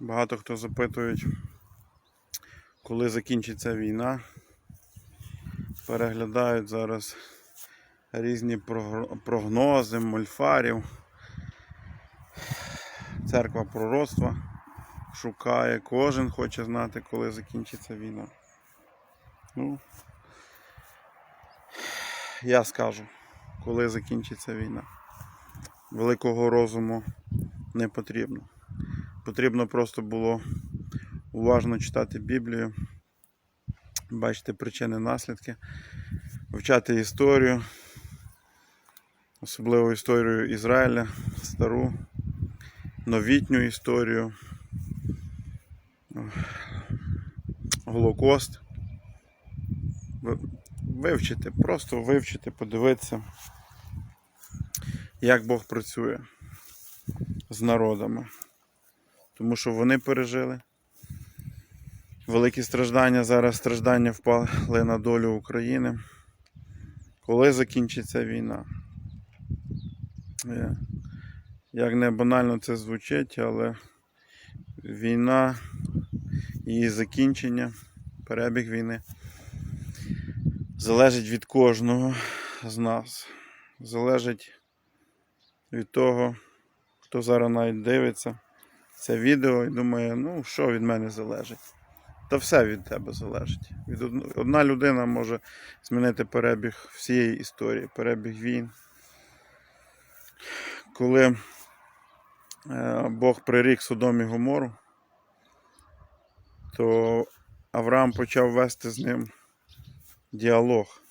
Багато хто запитують, коли закінчиться війна. Переглядають зараз різні прогнози, мольфарів. Церква пророцтва шукає, кожен хоче знати, коли закінчиться війна. Ну, я скажу, коли закінчиться війна. Великого розуму не потрібно. Потрібно просто було уважно читати Біблію, бачити причини, наслідки, вивчати історію, особливо історію Ізраїля, стару, новітню історію, Голокост. Вивчити, просто вивчити, подивитися, як Бог працює з народами тому що вони пережили. Великі страждання, зараз страждання впали на долю України. Коли закінчиться війна? Е, Як не банально це звучить, але війна, її закінчення, перебіг війни залежить від кожного з нас. Залежить від того, хто зараз навіть дивиться це відео і думає, ну що від мене залежить? Та все від тебе залежить. Від одн- Одна людина може змінити перебіг всієї історії, перебіг війн. Коли е, Бог прирік Содом і Гомору, то Авраам почав вести з ним діалог.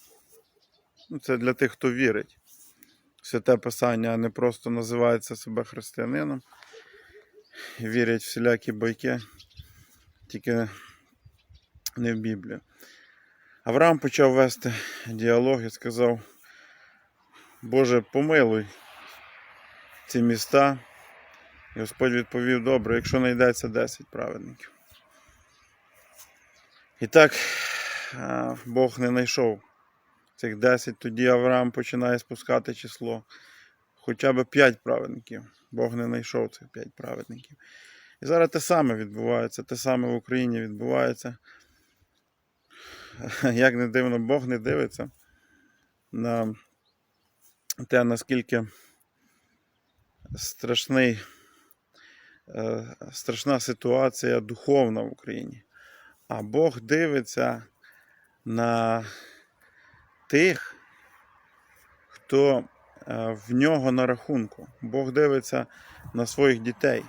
Ну, це для тих, хто вірить. Святе Писання, не просто називається себе християнином вірять всілякі байки, тільки не в Біблію. Авраам почав вести діалог і сказав: Боже, помилуй ці міста. І Господь відповів: добре, якщо знайдеться 10 праведників. І так Бог не знайшов цих 10, тоді Авраам починає спускати число. Хоча б 5 праведників. Бог не знайшов цих 5 праведників. І зараз те саме відбувається, те саме в Україні відбувається. Як не дивно, Бог не дивиться на те, наскільки страшний, е, страшна ситуація духовна в Україні. А Бог дивиться на тих, хто в нього на рахунку. Бог дивиться на своїх дітей.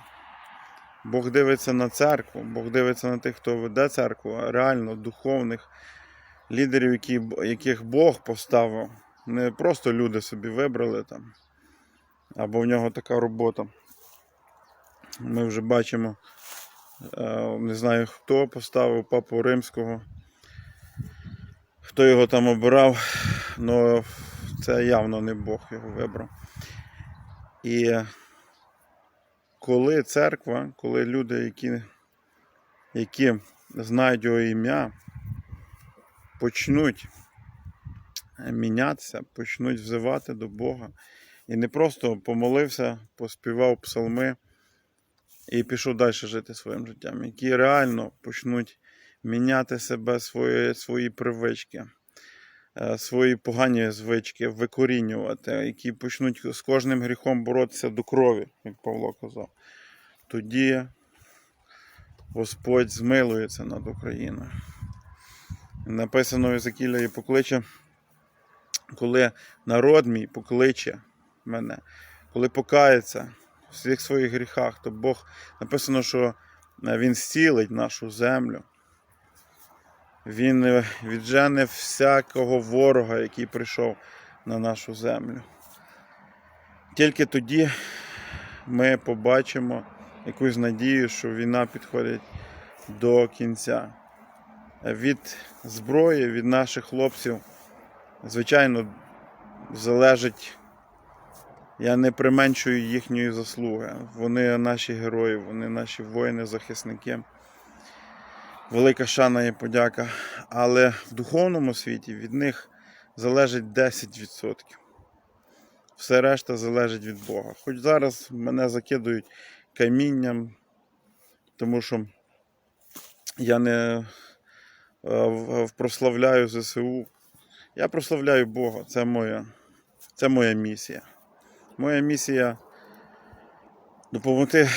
Бог дивиться на церкву, Бог дивиться на тих, хто веде церкву, реально духовних лідерів, які, яких Бог поставив. Не просто люди собі вибрали там, або в нього така робота. Ми вже бачимо, е, не знаю хто поставив папу римського, хто його там обирав, але це явно не Бог його вибрав. І коли церква, коли люди, які, які знають його ім'я, почнуть мінятися, почнуть взивати до Бога. І не просто помолився, поспівав псалми і пішов далі жити своїм життям, які реально почнуть міняти себе, свої, свої привички, свої погані звички, викорінювати, які почнуть з кожним гріхом боротися до крові, як Павло казав. Тоді Господь змилується над Україною. Написано Єзекіля і покличе, коли народ мій покличе мене, коли покається в всіх своїх гріхах, то Бог написано, що е, Він зцілить нашу землю. Він е, віджене всякого ворога, який прийшов на нашу землю. Тільки тоді ми побачимо якусь надію, що війна підходить до кінця. Від зброї, від наших хлопців, звичайно, залежить. Я не применшую їхньої заслуги. Вони наші герої, вони наші воїни-захисники. Велика шана і подяка. Але в духовному світі від них залежить 10%. Все решта залежить від Бога. Хоч зараз мене закидують камінням, тому що я не е, прославляю ЗСУ. Я прославляю Бога. Це моя, це моя місія. Моя місія допомогти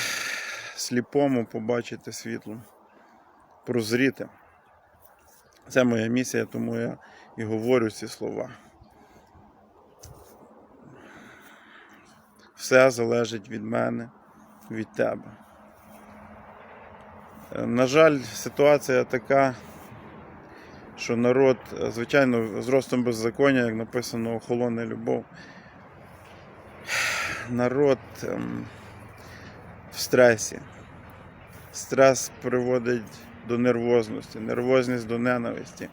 сліпому побачити світло, прозріти. Це моя місія, тому я і говорю ці слова. Все залежить від мене, від тебе. На жаль, ситуація така, що народ, звичайно, з ростом беззаконня, як написано, охолоне любов. Народ ем, в стресі. Стрес приводить до нервозності, нервозність до ненависті.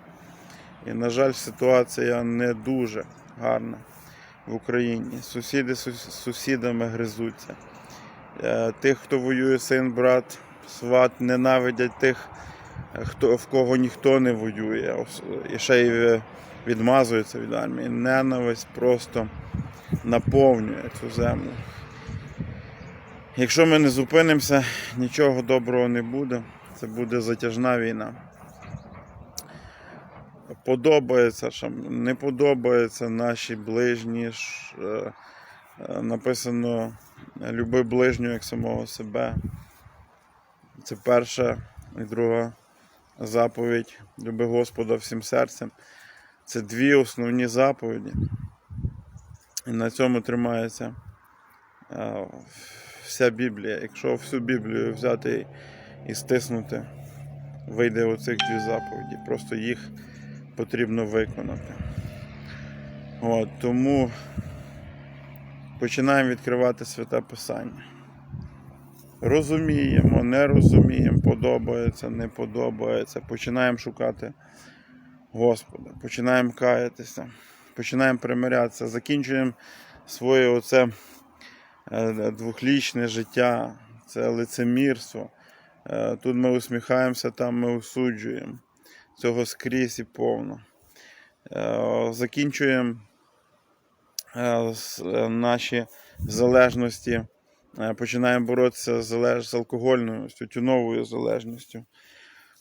І, на жаль, ситуація не дуже гарна в Україні. Сусіди з сусідами гризуться. Е, Тих, хто воює син, брат, сват, ненавидять тих, е, хто, в кого ніхто не воює, і ще й е, відмазуються від армії. Ненависть просто наповнює цю землю. Якщо ми не зупинимося, нічого доброго не буде. Це буде затяжна війна. Подобається, що не подобається наші ближні. е, е, Написано люби ближнього як самого себе. Це перша і друга заповідь. Люби Господа всім серцем. Це дві основні заповіді. І на цьому тримається е, вся Біблія. Якщо всю Біблію взяти і стиснути, вийде оцих дві заповіді. Просто їх потрібно виконати. От, тому починаємо відкривати святе Писання. Розуміємо, не розуміємо, подобається, не подобається. Починаємо шукати Господа, починаємо каятися, починаємо примирятися, закінчуємо своє оце е, двохлічне життя, це лицемірство. Е, Тут ми усміхаємося, там ми осуджуємо. Цього скрізь і повно. Е, Закінчуємо е, наші залежності, починаємо боротися з, з алкогольною, з тютюновою залежністю.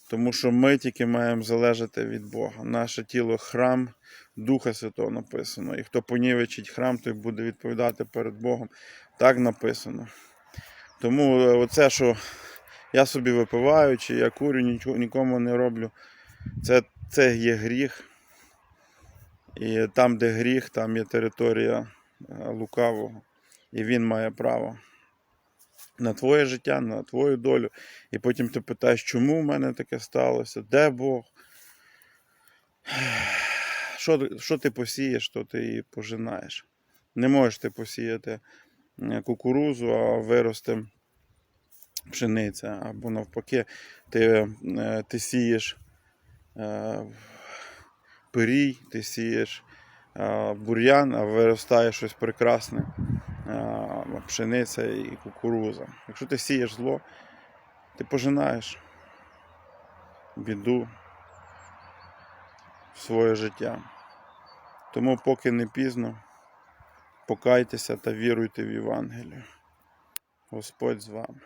Тому що ми тільки маємо залежати від Бога. Наше тіло храм Духа Святого написано. І хто понівечить храм, той буде відповідати перед Богом. Так написано. Тому оце, що я собі випиваю, чи я курю, нічого, нікому не роблю, це, це є гріх. І там, де гріх, там є територія е, лукавого. І він має право на твоє життя, на твою долю. І потім ти питаєш, чому в мене таке сталося? Де Бог? Що, що ти посієш, то ти і пожинаєш. Не можеш ти посіяти е, кукурузу, а виросте пшениця. Або навпаки, ти, е, ти сієш е, пирій, ти сієш е, бур'ян, а виростає щось прекрасне, пшениця і кукуруза. Якщо ти сієш зло, ти пожинаєш біду в своє життя. Тому поки не пізно, покайтеся та віруйте в Євангелію. Господь з вами.